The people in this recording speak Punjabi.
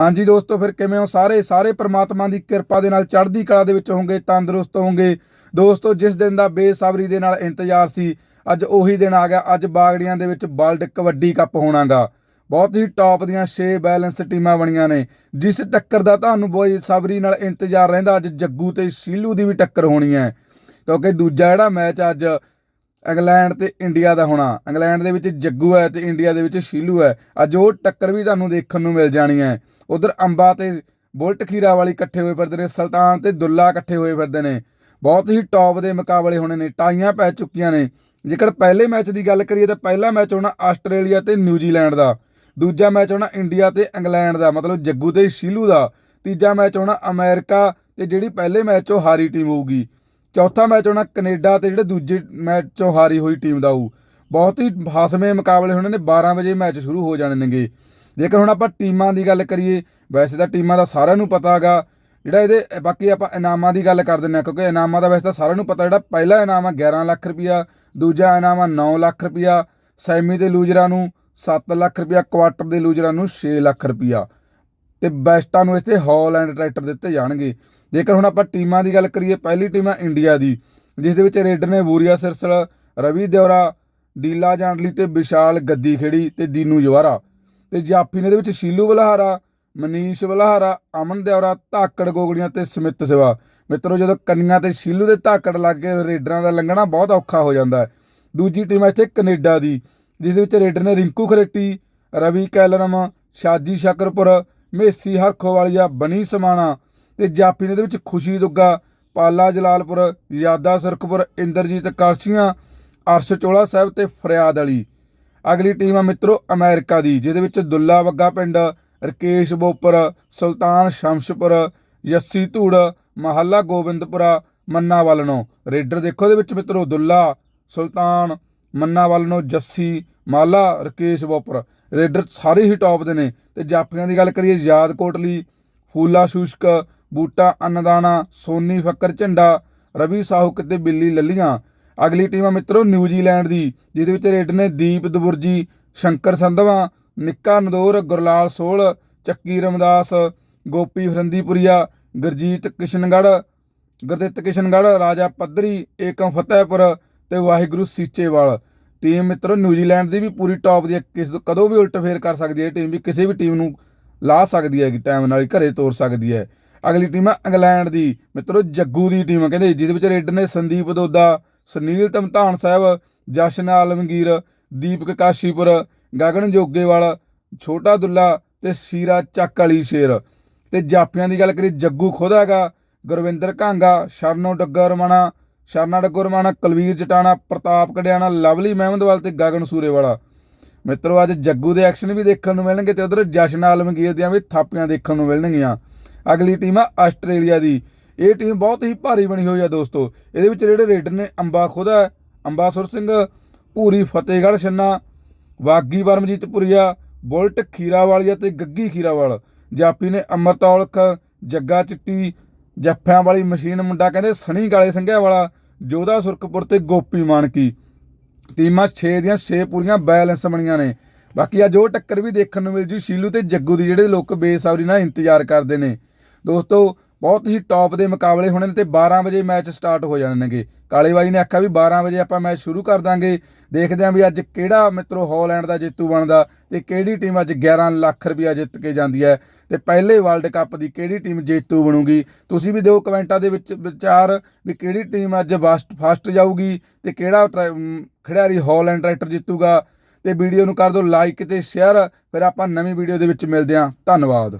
ਹਾਂਜੀ ਦੋਸਤੋ, ਫਿਰ ਕਿਵੇਂ ਹੋ ਸਾਰੇ? ਸਾਰੇ ਪ੍ਰਮਾਤਮਾ ਦੀ ਕਿਰਪਾ ਦੇ ਨਾਲ ਚੜ੍ਹਦੀ ਕਲਾ ਦੇ ਵਿੱਚ ਹੋਵੋਗੇ, ਤੰਦਰੁਸਤ ਹੋਵੋਗੇ। ਦੋਸਤੋ, ਜਿਸ ਦਿਨ ਦਾ ਬੇਸਬਰੀ ਦੇ ਨਾਲ ਇੰਤਜ਼ਾਰ ਸੀ, ਅੱਜ ਉਹੀ ਦਿਨ ਆ ਗਿਆ। ਅੱਜ ਬਾਗੜੀਆਂ ਦੇ ਵਿੱਚ ਵਰਲਡ ਕਬੱਡੀ ਕੱਪ ਹੋਣਾਗਾ। ਬਹੁਤ ਹੀ ਟੌਪ ਦੀਆਂ 6 ਬੈਲੈਂਸ ਟੀਮਾਂ ਬਣੀਆਂ ਨੇ। ਜਿਸ ਟੱਕਰ ਦਾ ਤੁਹਾਨੂੰ ਬਹੁਤ ਸਬਰੀ ਨਾਲ ਇੰਤਜ਼ਾਰ ਰਹਿੰਦਾ, ਅੱਜ ਜੱਗੂ ਤੇ ਸ਼ੀਲੂ ਦੀ ਵੀ ਟੱਕਰ ਹੋਣੀ ਹੈ। ਕਿਉਂਕਿ ਦੂਜਾ ਜਿਹੜਾ ਮੈਚ ਅੱਜ ਇੰਗਲੈਂਡ ਤੇ ਇੰਡੀਆ ਦਾ ਹੋਣਾ। ਇੰਗਲੈਂਡ ਦੇ ਵਿੱਚ ਜੱਗੂ ਹੈ ਤੇ ਇੰਡੀਆ ਦੇ ਵਿੱਚ ਸ਼ੀਲੂ ਹੈ। ਅੱਜ ਉਹ ਟੱਕਰ ਵੀ ਤੁਹਾਨੂੰ ਦੇਖਣ ਨੂੰ ਮਿਲ ਜਾਣੀ ਹੈ। ਉਧਰ ਅੰਬਾ ਤੇ ਬੁਲਟ ਖੀਰਾ ਵਾਲੀ ਇਕੱਠੇ ਹੋਏ ਫਿਰਦੇ ਨੇ, ਸੁਲਤਾਨ ਤੇ ਦੁੱਲਾ ਇਕੱਠੇ ਹੋਏ ਫਿਰਦੇ ਨੇ। ਬਹੁਤ ਹੀ ਟੌਪ ਦੇ ਮੁਕਾਬਲੇ ਹੋਣੇ ਨੇ, ਟਾਈਆਂ ਪੈ ਚੁੱਕੀਆਂ ਨੇ। ਜੇਕਰ ਪਹਿਲੇ ਮੈਚ ਦੀ ਗੱਲ ਕਰੀਏ ਤਾਂ ਪਹਿਲਾ ਮੈਚ ਹੋਣਾ ਆਸਟ੍ਰੇਲੀਆ ਤੇ ਨਿਊਜ਼ੀਲੈਂਡ ਦਾ, ਦੂਜਾ ਮੈਚ ਹੋਣਾ ਇੰਡੀਆ ਤੇ ਇੰਗਲੈਂਡ ਦਾ, ਮਤਲਬ ਜੱਗੂ ਤੇ ਸ਼ੀਲੂ ਦਾ, ਤੀਜਾ ਮੈਚ ਹੋਣਾ ਅਮਰੀਕਾ ਤੇ ਜਿਹੜੀ ਪਹਿਲੇ ਮੈਚ ਚੋਂ ਹਾਰੀ ਟੀਮ ਹੋਊਗੀ। ਚੌਥਾ ਮੈਚ ਹੋਣਾ ਕੈਨੇਡਾ ਤੇ ਜਿਹੜੇ ਦੂਜੇ ਮੈਚ ਚੋਂ ਹਾਰੀ ਹੋਈ ਟੀਮ ਦਾ ਹੋਊ। ਬਹੁਤ ਹੀ ਹਾਸਮੇ ਮੁਕਾਬਲੇ ਹੋਣੇ ਨੇ 12 ਵਜੇ ਮੈਚ ਸ਼ੁਰੂ ਹੋ ਜਾਣੇ ਨੇਗੇ। ਜੇਕਰ ਹੁਣ ਆਪਾਂ ਟੀਮਾਂ ਦੀ ਗੱਲ ਕਰੀਏ, ਵੈਸੇ ਤਾਂ ਟੀਮਾਂ ਦਾ ਸਾਰਿਆਂ ਨੂੰ ਪਤਾ ਹੈਗਾ। ਜਿਹੜਾ ਇਹਦੇ ਬਾਕੀ ਆਪਾਂ ਇਨਾਮਾਂ ਦੀ ਗੱਲ ਕਰ ਦਿੰਦੇ ਹਾਂ, ਕਿਉਂਕਿ ਇਨਾਮਾਂ ਦਾ ਵੈਸੇ ਤਾਂ ਸਾਰਿਆਂ ਨੂੰ ਪਤਾ, ਜਿਹੜਾ ਪਹਿਲਾ ਇਨਾਮ ਆ 11 ਲੱਖ ਰੁਪਇਆ ਦੂਜਾ ਇਨਾਮ ਆ 9 ਲੱਖ ਰੁਪਇਆ ਸੈਮੀ ਦੇ ਲੂਜਰਾਂ ਨੂੰ 7 ਲੱਖ ਰੁਪਇਆ ਕੁਆਟਰ ਦੇ ਲੂਜਰਾਂ ਨੂੰ 6 ਲੱਖ ਰੁਪਇਆ ਤੇ ਬੈਸਟਾਂ ਨੂੰ ਇੱਥੇ ਹਾਲੈਂਡ ਟਰੈਕਟਰ ਦਿੱਤੇ ਜਾਣਗੇ। ਜੇਕਰ ਹੁਣ ਆਪਾਂ ਟੀਮਾਂ ਦੀ ਗੱਲ ਕਰੀਏ, ਪਹਿਲੀ ਟੀਮ ਆ ਇੰਡੀਆ ਦੀ, ਜਿਸ ਦੇ ਵਿੱਚ ਰੇਡਰ ਨੇ ਬੂਰੀਆ ਸਿਰਸਲ, ਰਵੀ ਦਿਉਰਾ ਡੀਲਾ ਜਾਂਡਲੀ ਤੇ ਵਿਸ਼ਾਲ ਗੱਦੀ ਖੇੜੀ ਤੇ ਦੀਨੂ ਜਵਾਰਾ। ਤੇ ਜਾਫੀ ਨੇ ਇਹਦੇ ਵਿੱਚ ਸ਼ੀਲੂ ਬਲਹਾਰਾ, ਮਨੀਸ਼ ਬਲਹਾਰਾ, ਅਮਨ ਦਿਉਰਾ ਧਾਕੜ ਗੋਗੜੀਆਂ ਤੇ ਸਮਿਤ ਸਿਵਾ। ਮਿੱਤਰੋ, ਜਦੋਂ ਕੰਨੀਆਂ ਤੇ ਸ਼ੀਲੂ ਦੇ ਧਾਕੜ ਲੱਗ ਗਏ ਰੇਡਰਾਂ ਦਾ ਲੰਘਣਾ ਬਹੁਤ ਔਖਾ ਹੋ ਜਾਂਦਾ ਹੈ। ਦੂਜੀ ਟੀਮ ਹੈ ਇੱਥੇ ਕੈਨੇਡਾ ਦੀ, ਜਿਸ ਦੇ ਵਿੱਚ ਰੇਡਰ ਨੇ ਰਿੰਕੂ ਖਰੇਟੀ, ਰਵੀ ਕੈਲਰਮ, ਸ਼ਾਜੀ ਸ਼ਕਰਪੁਰ, ਮੇਸੀ ਹਰਖੋਵਾਲੀਆ ਬਣੀ ਸਮਾਣਾ ਤੇ ਜਾਫੀ ਨੇ ਇਹਦੇ ਵਿੱਚ ਖੁਸ਼ੀ ਦੁੱਗਾ, ਪਾਲਾ ਜਲਾਲਪੁਰ, ਯਾਦਾ ਸਰਖਪੁਰ, ਇੰਦਰਜੀਤ ਕਾਰਸੀਆਂ ਅਰਸ਼ ਚੋਲਾ ਸਾਹਿਬ ਤੇ ਫਰਿਆਦ ਅਲੀ। ਅਗਲੀ ਟੀਮ ਆ ਮਿੱਤਰੋ ਅਮਰੀਕਾ ਦੀ, ਜਿਹਦੇ ਵਿੱਚ ਦੁੱਲਾ ਵੱਗਾ ਪਿੰਡ, ਰਕੇਸ਼ ਬੋਪਰ, ਸੁਲਤਾਨ ਸ਼ਮਸ਼ਪੁਰ, ਯੱਸੀ ਧੂੜ, ਮਹੱਲਾ ਗੋਬਿੰਦਪੁਰਾ, ਮੰਨਾ ਵੱਲਨੋਂ ਰੇਡਰ ਦੇਖੋ ਇਹਦੇ ਵਿੱਚ ਮਿੱਤਰੋ, ਦੁੱਲਾ, ਸੁਲਤਾਨ, ਮੰਨਾ ਵੱਲਨੋਂ ਜੱਸੀ ਮਾਲਾ ਰਕੇਸ਼ ਬੋਪਰ। ਰੇਡਰ ਸਾਰੇ ਹੀ ਟੌਪ ਦੇ ਨੇ। ਤੇ ਜਾਫੀਆਂ ਦੀ ਗੱਲ ਕਰੀਏ, ਯਾਦ ਕੋਟਲੀ, ਫੂਲਾ ਸ਼ੂਸ਼ਕ, ਬੂਟਾ ਅੰਨਦਾਨਾ ਸੋਨੀ ਫੱਕਰ ਝੰਡਾ, ਰਵੀ ਸਾਹੁਕ ਤੇ ਬਿੱਲੀ ਲੱਲੀਆਂ। ਅਗਲੀ ਟੀਮ ਆ ਮਿੱਤਰੋ ਨਿਊਜ਼ੀਲੈਂਡ ਦੀ, ਜਿਹਦੇ ਵਿੱਚ ਰੇਡ ਨੇ ਦੀਪ ਦਬੁਰਜੀ, ਸ਼ੰਕਰ ਸੰਧਵਾ, ਨਿੱਕਾ ਨਦੌਰ, ਗੁਰਲਾਲ ਸੋਲ ਚੱਕੀ ਰਮਦਾਸ, ਗੋਪੀ ਫਰੰਦੀਪੁਰੀਆ ਗੁਰਜੀਤ ਕਿਸ਼ਨਗੜ, ਗੁਰਦਿੱਤ ਕਿਸ਼ਨਗੜ, ਰਾਜਾ ਪੱਧਰੀ, ਏਕਮ ਫਤਿਹਪੁਰ ਤੇ ਵਾਹਿਗੁਰੂ ਸੀਚੇਵਾਲ। ਟੀਮ ਮਿੱਤਰੋ ਨਿਊਜ਼ੀਲੈਂਡ ਦੀ ਵੀ ਪੂਰੀ ਟੌਪ ਦੀ ਹੈ, ਕਿਸ ਕਦੋਂ ਵੀ ਉਲਟ ਫੇਰ ਕਰ ਸਕਦੀ ਹੈ ਟੀਮ ਵੀ, ਕਿਸੇ ਵੀ ਟੀਮ ਨੂੰ ਲਾ ਸਕਦੀ ਹੈ ਟਾਈਮ ਨਾਲ ਹੀ ਘਰੇ ਤੋਰ ਸਕਦੀ ਹੈ। ਅਗਲੀ ਟੀਮ ਹੈ ਇੰਗਲੈਂਡ ਦੀ, ਮਿੱਤਰੋ ਜੱਗੂ ਦੀ ਟੀਮ ਕਹਿੰਦੇ, ਜਿਹਦੇ ਵਿੱਚ ਰੇਡਰ ਨੇ ਸੰਦੀਪ ਦੋਦਾ ਸੁਨੀਲ ਧਮਧਾਨ ਸਾਹਿਬ, ਜਸ਼ਨ ਆਲਮਗੀਰ, ਦੀਪਕ ਕਾਸ਼ੀਪੁਰ, ਗਗਨ ਜੋਗੇਵਾਲ, ਛੋਟਾ ਦੁੱਲਾ ਤੇ ਸ਼ੀਰਾ ਚੱਕ ਵਾਲੀ ਸ਼ੇਰ। ਤੇ ਜਾਪੀਆਂ ਦੀ ਗੱਲ ਕਰੀ ਜੱਗੂ ਖੁਦ ਹੈਗਾ, ਗੁਰਵਿੰਦਰ ਕਾਂਗਾ, ਸ਼ਰਨੋ ਡੱਗਾ ਰਮਾਣਾ, ਸ਼ਰਨਾ ਡੱਗੋ ਰਮਾਣਾ, ਕੁਲਵੀਰ ਜਟਾਣਾ, ਪ੍ਰਤਾਪ ਕੜਿਆਣਾ, ਲਵਲੀ ਮਹਿਮਦਵਾਲ ਤੇ ਗਗਨ ਸੂਰੇਵਾਲਾ। ਮਿੱਤਰੋ, ਅੱਜ ਜੱਗੂ ਦੇ ਐਕਸ਼ਨ ਵੀ ਦੇਖਣ ਨੂੰ ਮਿਲਣਗੇ ਤੇ ਉਧਰ ਜਸ਼ਨ ਆਲਮਗੀਰ ਦੀਆਂ ਵੀ ਥਾਪੀਆਂ ਦੇਖਣ ਨੂੰ ਮਿਲਣਗੀਆਂ। ਅਗਲੀ ਟੀਮ ਆ ਆਸਟ੍ਰੇਲੀਆ ਦੀ। ਇਹ ਟੀਮ ਬਹੁਤ ਹੀ ਭਾਰੀ ਬਣੀ ਹੋਈ ਹੈ ਦੋਸਤੋ। ਇਹਦੇ ਵਿੱਚ ਜਿਹੜੇ ਰੇਡਰ ਨੇ, ਅੰਬਾ ਖੁਦਾ ਅੰਬਾਸੁਰ ਸਿੰਘ, ਪੂਰੀ ਫਤਿਹਗੜ੍ਹ ਛੰਨਾ, ਵਾਗੀ ਪਰਮਜੀਤ ਪੁਰੀਆ, ਬੁਲਟ ਖੀਰਾਵਾਲੀਆ ਤੇ ਗੱਗੀ ਖੀਰਾਵਾਲ। ਜਾਪੀ ਨੇ ਅਮਰਤੌਲਖ, ਜੱਗਾ ਚਿੱਟੀ ਜੱਫਿਆਂ ਵਾਲੀ ਮਸ਼ੀਨ, ਮੁੰਡਾ ਕਹਿੰਦੇ ਸਣੀ ਗਾਲੇ ਸੰਘਿਆ ਵਾਲਾ, ਜੋਧਾ ਸੁਰਖਪੁਰ ਤੇ ਗੋਪੀ ਮਾਨਕੀ। ਟੀਮਾਂ 6 ਦੀਆਂ 6 ਪੂਰੀਆਂ ਬੈਲੈਂਸ ਬਣੀਆਂ ਨੇ। ਬਾਕੀ ਅੱਜ ਉਹ ਟੱਕਰ ਵੀ ਦੇਖਣ ਨੂੰ ਮਿਲ ਜੂ। ਸ਼ੀਲੂ ਤੇ ਜੱਗੂ ਦੀ ਜਿਹੜੇ ਲੋਕ ਬੇਸਬਰੀ ਨਾਲ ਇੰਤਜ਼ਾਰ ਕਰਦੇ ਨੇ। ਦੋਸਤੋ ਬਹੁਤ ਹੀ ਟੌਪ ਦੇ ਮੁਕਾਬਲੇ ਹੋਣੇ ਨੇ ਤੇ 12 ਵਜੇ ਮੈਚ ਸਟਾਰਟ ਹੋ ਜਾਣੇ ਨੇਗੇ ਕਾਲੇ ਬਾਈ ਨੇ ਆਖਿਆ ਵੀ 12 ਵਜੇ ਆਪਾਂ ਮੈਚ ਸ਼ੁਰੂ ਕਰ ਦਾਂਗੇ। ਦੇਖਦੇ ਆਂ ਵੀ ਅੱਜ ਕਿਹੜਾ ਮਿੱਤਰੋ ਹਾਲੈਂਡ ਦਾ ਜੇਤੂ ਬਣਦਾ ਤੇ ਕਿਹੜੀ ਟੀਮ ਅੱਜ 11 ਲੱਖ ਰੁਪਇਆ ਜਿੱਤ ਕੇ ਜਾਂਦੀ ਹੈ ਤੇ ਪਹਿਲੇ ਵਰਲਡ ਕੱਪ ਦੀ ਕਿਹੜੀ ਟੀਮ ਜੇਤੂ ਬਣੂਗੀ। ਤੁਸੀਂ ਵੀ ਦਿਓ ਕਮੈਂਟਾਂ ਦੇ ਵਿੱਚ ਵਿਚਾਰ ਵੀ ਕਿਹੜੀ ਟੀਮ ਅੱਜ ਫਸਟ ਫਸਟ ਜਾਊਗੀ ਤੇ ਕਿਹੜਾ ਟਰੈ- ਖਿਡਾਰੀ ਹਾਲੈਂਡ ਟਰੈਕਟਰ ਜਿੱਤੂਗਾ। ਤੇ ਵੀਡੀਓ ਨੂੰ ਕਰ ਦਿਓ ਲਾਈਕ ਤੇ ਸ਼ੇਅਰ ਫਿਰ ਆਪਾਂ ਨਵੀਂ ਵੀਡੀਓ ਦੇ ਵਿੱਚ ਮਿਲਦੇ ਆਂ ਧੰਨਵਾਦ।